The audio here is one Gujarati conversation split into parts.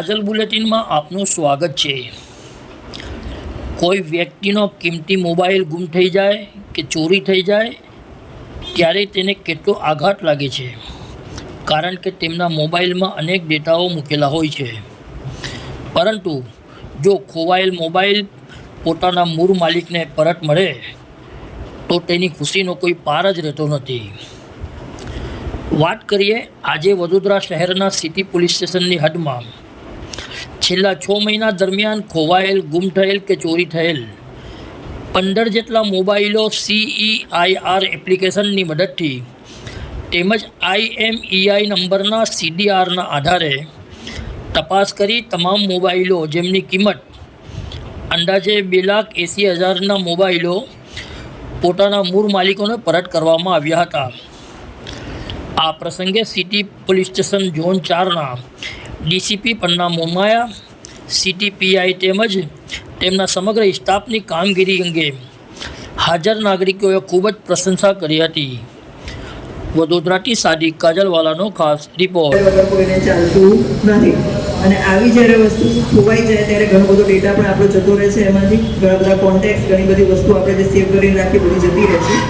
કાજલ બુલેટિનમાં આપનું સ્વાગત છે. કોઈ વ્યક્તિનો કિંમતી મોબાઈલ ગુમ થઈ જાય કે ચોરી થઈ જાય, ત્યારે તેને કેટલો આઘાત લાગે છે? કારણ કે તેમના મોબાઈલમાં અનેક ડેટાઓ મૂકેલા હોય છે. પરંતુ જો ખોવાયેલ મોબાઈલ પોતાના મૂળ માલિકને પરત મળે, તો તેની ખુશીનો કોઈ પાર જ રહેતો નથી. વાત કરીએ આજે વડોદરા શહેરના સિટી પોલીસ સ્ટેશનની હદમાં. છેલ્લા છ મહિના દરમિયાન ખોવાયેલ, ગુમ થયેલ કે ચોરી થયેલ? પંદર જેટલા મોબાઈલો સીઈઆઈઆર એપ્લિકેશનની મદદથી તેમજ આઈએમઈઆઈ નંબરના સીડીઆરના આધારે તપાસ કરી તમામ મોબાઈલો જેમની કિંમત અંદાજે બે લાખ એંસી હજારના મોબાઈલો પોતાના મૂળ માલિકોને પરત કરવામાં આવ્યા હતા. આ પ્રસંગે સિટી પોલીસ સ્ટેશન ઝોન ચારના DCP Panna Momaya, city PI તેમજ તેમના સમગ્ર સ્ટાફની કામગીરી અંગે હાજર નાગરિકોએ ખૂબ જ પ્રશંસા કરી હતી. વડોદરાથી સાદી કાજલવાલાનો ખાસ રિપોર્ટ. કોઈને ચાલતું નથી અને આવી જ્યારે વસ્તુ ખોવાઈ જાય ત્યારે ઘણો બધો ડેટા પણ આપણો જતો રહે છે એમાંથી. ઘણા બધા કોન્ટેક્ટ ઘણી બધી વસ્તુ આપણે જે સેવ કરીને રાખી બધી જતી રહે છે.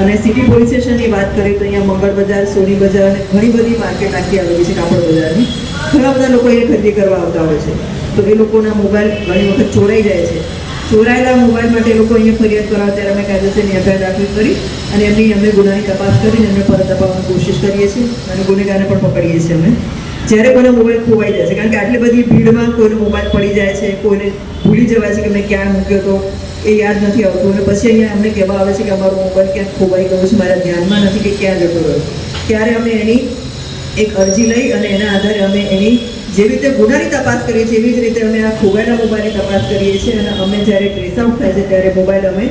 અને સિટી પોલીસ સ્ટેશનની વાત કરીએ તો અહીંયા મંગળ બજાર, સોની બજાર અને ઘણી બધી માર્કેટ આખી આવેલી છે કાપડ બજારની. ઘણા બધા લોકો એને ખરીદી કરવા આવતા હોય છે. તો એ લોકોના મોબાઈલ ઘણી વખત ચોરાઈ જાય છે. ચોરાયેલા મોબાઈલ માટે લોકો અહીંયા ફરિયાદ કરાવે ત્યારે અમે કાયદેસરની એફઆઈઆર દાખલ કરી અને એમની અમે ગુનાની તપાસ કરીને એમને પરત અપાવવાની કોશિશ કરીએ છીએ અને ગુનેગારને પણ પકડીએ છીએ અમે. જ્યારે કોઈનો મોબાઈલ ખોવાઈ જાય છે, કારણ કે આટલી બધી ભીડમાં કોઈનો મોબાઈલ પડી જાય છે, કોઈને ભૂલી જવાય છે કે મેં ક્યાં મૂક્યો હતો એ યાદ નથી આવતું. અને પછી અહીંયા અમને કહેવા આવે છે કે અમારો મોબાઈલ ક્યાંક ખોવાઈ ગયો છે, મારા ધ્યાનમાં નથી કે ક્યાં જતો રહ્યો. ત્યારે અમે એની એક અરજી લઈ અને એના આધારે અમે એની જેવી રીતે ગુનાની તપાસ કરીએ છીએ, એવી જ રીતે અમે આ ખોવાયેલા મોબાઈલની તપાસ કરીએ છીએ અને અમે જ્યારે ટ્રેસ આઉટ થાય છે, ત્યારે મોબાઈલ અમે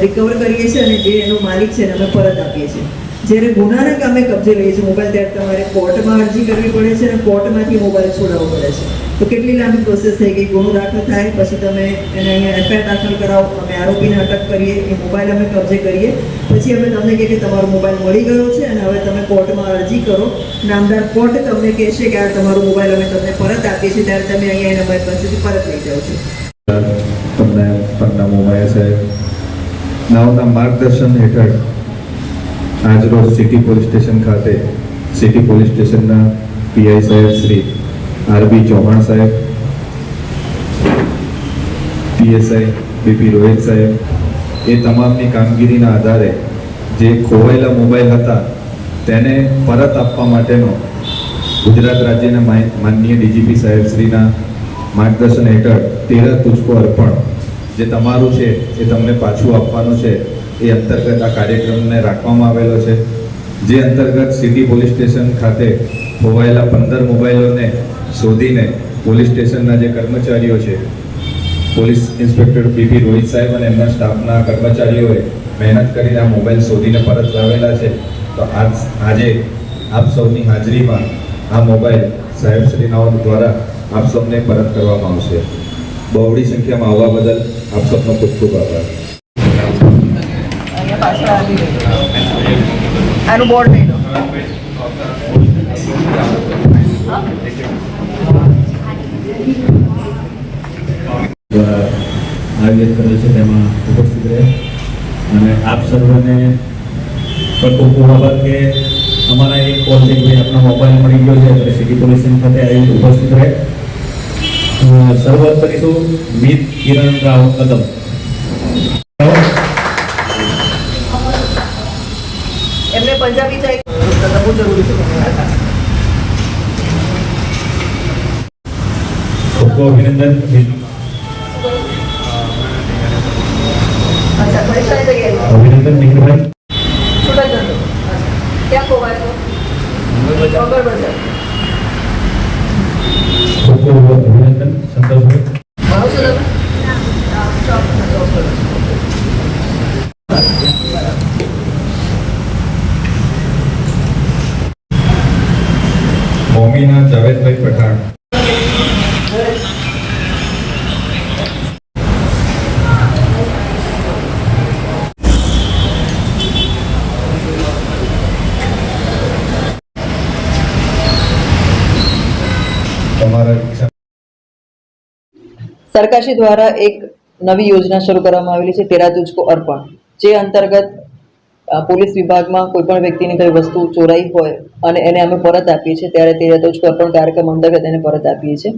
રિકવર કરીએ છીએ અને જે એનો માલિક છે એને અમે પરત આપીએ છીએ. જ્યારે ગુનાના કામે કબજે લઈએ છીએ મોબાઈલ ત્યારે તમારે કોર્ટમાં અરજી કરવી પડે છે અને કોર્ટમાંથી મોબાઈલ છોડાવવો પડે છે. તો કેટલી લાંબી પ્રોસેસ થઈ ગઈ? ગુનો દાખલ થાય, પછી તમે એને અહીંયા એફઆઈઆર દાખલ કરાવો, અમે આરોપીને અટક કરીએ, એ મોબાઈલ અમે કબજે કરીએ. પછી અમે તમને કહીએ કે તમારો મોબાઈલ મળી ગયો છે અને હવે તમે કોર્ટમાં અરજી કરો. નામદાર કોર્ટ તમને કહેશે કે આ તમારો મોબાઈલ અમે તમને પરત આપીએ છીએ, ત્યારે તમે અહીંયા એના અમારી પાસેથી પરત લઈ જાઓ છો. તમને પન્ના મોમાયા છે. નાઓના માર્ગદર્શન હેઠળ આજરોજ સિટી પોલીસ સ્ટેશન ખાતે સિટી પોલીસ સ્ટેશનના પીઆઈ સાહેબ શ્રી આરબી ચૌહાણ સાહેબ, પીએસઆઈ બીપી રોહિત સાહેબ, એ તમામની કામગીરીના આધારે જે ખોવાયેલા મોબાઈલ હતા તેને પરત આપવા માટેનો ગુજરાત રાજ્યના માનનીય ડીજીપી સાહેબ શ્રીના માર્ગદર્શન હેઠળ તેરા પુષ્પો અર્પણ જે તમારું છે એ તમને પાછું આપવાનું છે. એ અંતર્ગત આ કાર્યક્રમને રાખવામાં આવેલો છે. જે અંતર્ગત સિટી પોલીસ સ્ટેશન ખાતે ખોવાયેલા પંદર મોબાઈલોને શોધીને પોલીસ સ્ટેશનના જે કર્મચારીઓ છે, પોલીસ ઇન્સ્પેક્ટર બીપી રોહિત સાહેબ અને એમના સ્ટાફના કર્મચારીઓએ મહેનત કરીને આ મોબાઈલ શોધીને પરત લાવેલા છે. તો આજ, આજે આપ સૌની હાજરીમાં આ મોબાઈલ સાહેબશ્રીનાઓ દ્વારા આપ સૌને પરત કરવામાં આવશે. બહોળી સંખ્યામાં આવવા બદલ આપ સૌનો ખૂબ ખૂબ આભાર. પાછળ આવી આનું બોર્ડ લઈ છે, તેમાં ઉપસ્થિત રહે. અને આપ સર્વને પણ ખૂબ કે અમારા એક કોલ છે કે આપણા મોબાઈલ મળી ગયો છે, એટલે સિટી પોલીસ ખાતે આવી ઉપસ્થિત રહે. શરૂઆત કરીશું મીત કિરણ રાવ કદમ એમને પંજાબી જાય બહુ જરૂરી છે ખૂબ ખૂબ અભિનંદન અભિનંદન મિહિરભાઈ ક્યાં ખોવાય તો? બજાર ખૂબ ખૂબ અભિનંદન સંતોષભાઈ ભણો છો તમે મોમીના જાવેદભાઈ પઠાણ. સરકારશ્રી દ્વારા એક નવી યોજના શરૂ કરવામાં આવેલી છે તેરા તુજકો અર્પણ, જે અંતર્ગત પોલીસ વિભાગમાં કોઈ પણ વ્યક્તિની કોઈ વસ્તુ ચોરાઈ હોય અને એને અમે પરત આપીએ છીએ, ત્યારે તેરા જ કોઈપણ કાર્યક્રમ અંતર્ગત એને પરત આપીએ છીએ.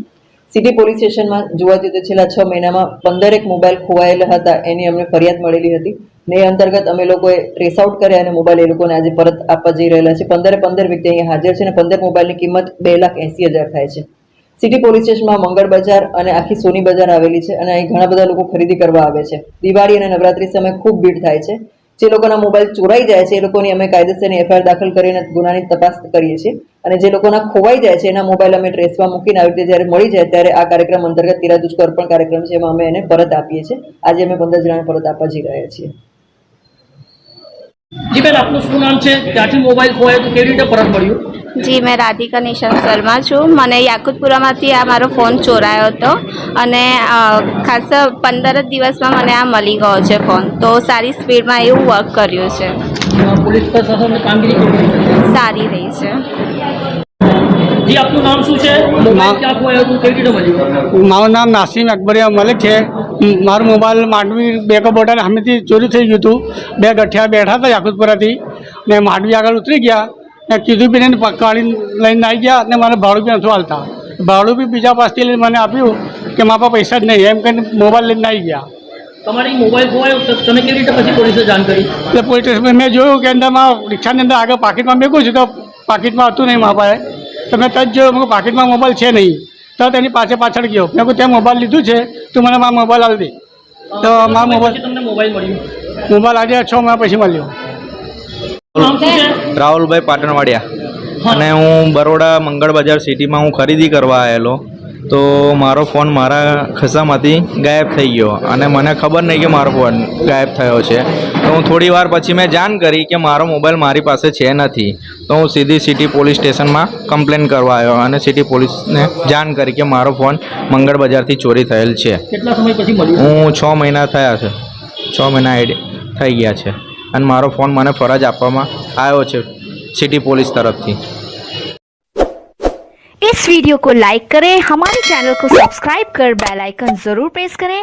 સિટી પોલીસ સ્ટેશનમાં જોવા જઈએ તો છેલ્લા છ મહિનામાં પંદરેક મોબાઈલ ખોવાયેલા હતા, એની અમને ફરિયાદ મળેલી હતી. ને એ અંતર્ગત અમે લોકોએ ટ્રેસ આઉટ કર્યા અને મોબાઈલ એ લોકોને આજે પરત આપવા જઈ રહેલા છે. પંદરે પંદર વ્યક્તિ અહીંયા હાજર છે અને પંદર મોબાઈલની કિંમત બે લાખ એંસી હજાર થાય છે. સિટી પોલીસ સ્ટેશનમાં મંગળ બજાર અને આખી સોની બજાર આવેલી છે અને અહીં ઘણા બધા લોકો ખરીદી કરવા આવે છે. દિવાળી અને નવરાત્રી સમયે ખૂબ ભીડ થાય છે. જે લોકોના મોબાઈલ ચોરાઈ જાય છે, એ લોકોની અમે કાયદેસરની એફઆઈઆર દાખલ કરીને ગુનાની તપાસ કરીએ છીએ. અને જે લોકોના ખોવાઈ જાય છે, એના મોબાઈલ અમે ટ્રેસમાં મૂકીને આવી રીતે જ્યારે મળી જાય ત્યારે આ કાર્યક્રમ અંતર્ગત તીરા દુષ્કર અર્પણ કાર્યક્રમ છે, એમાં અમે એને પરત આપીએ છીએ. આજે અમે પંદર જણાને પરત આપવા જઈ રહ્યા છીએ. જી બેન, આપનું શું નામ છે? ત્યાંથી મોબાઈલ ખોવાય? તો કેવી રીતે પરત મળ્યું? જી મેં રાધિકા નિશાંત શર્મા છું. મને યાકુતપુરામાંથી આ મારો ફોન ચોરાયો હતો અને ખાસ પંદર જ દિવસમાં મને આ મળી ગયો છે ફોન. તો સારી સ્પીડમાં એવું વર્ક કર્યું છે? સારી રહી છે. મારું નામ નાસીમ અકબરિયા મલિક છે. મારો મોબાઈલ માંડવી બેકઅપ બોર્ડર સામેથી ચોરી થઈ ગયું હતું. બે ગઠિયા બેઠા હતા યાકુતપુરાથી. ને માંડવી આગળ ઉતરી ગયા. કીધું બી ને પકવાડી લઈને આવી ગયા અને મને ભાડું બી નથી હાલતા ભાડું બી બીજા પાસથી લઈને મને આપ્યું કે મારા પાસે પૈસા જ નહીં એમ કરીને મોબાઈલ લઈને આવી ગયા. તમારી મોબાઈલ ખોવાયો? તો તમે કેવી રીતે પછી પોલીસે જાણ કરી? એટલે પોલીસ સ્ટેશન મેં જોયું કે અંદરમાં રિક્ષાની અંદર આગળ પાકીટમાં મેકું છું તો પાકીટમાં હતું નહીં મારા પાસે. તો મેં તજ જોયું મેં કીધું પાકીટમાં મોબાઈલ છે નહીં. તો તેની પાછળ પાછળ ગયો. મેં કહું ત્યાં મોબાઈલ લીધું છે તું મને મારા મોબાઈલ આવી દે. તો મારા મોબાઈલ તમને મોબાઈલ મળ્યો? મોબાઈલ આજે છ મહિના પછી મળ્યો. રાહુલભાઈ પાટણવાડિયા. અને હું બરોડા મંગળ બજાર સિટીમાં હું ખરીદી કરવા આવેલો તો મારો ફોન મારા ખિસ્સામાંથી ગાયબ થઈ ગયો. અને મને ખબર નહીં કે મારો ફોન ગાયબ થયો છે. તો હું થોડી વાર પછી મેં જાણ કરી કે મારો મોબાઈલ મારી પાસે છે નથી. તો હું સીધી સિટી પોલીસ સ્ટેશનમાં કમ્પ્લેન કરવા આવ્યો અને સિટી પોલીસને જાણ કરી કે મારો ફોન મંગળ બજારથી ચોરી થયેલ છે. કેટલા સમય પછી હું છ મહિના થયા છે. છ મહિના એડ થઈ ગયા છે. અને મારો ફોન મને ફરજ આપવામાં આવ્યો છે સિટી પોલીસ तरफ इस वीडियो को लाइक करें हमारे चैनल को सब्सक्राइब कर बेल आइकन जरूर प्रेस करें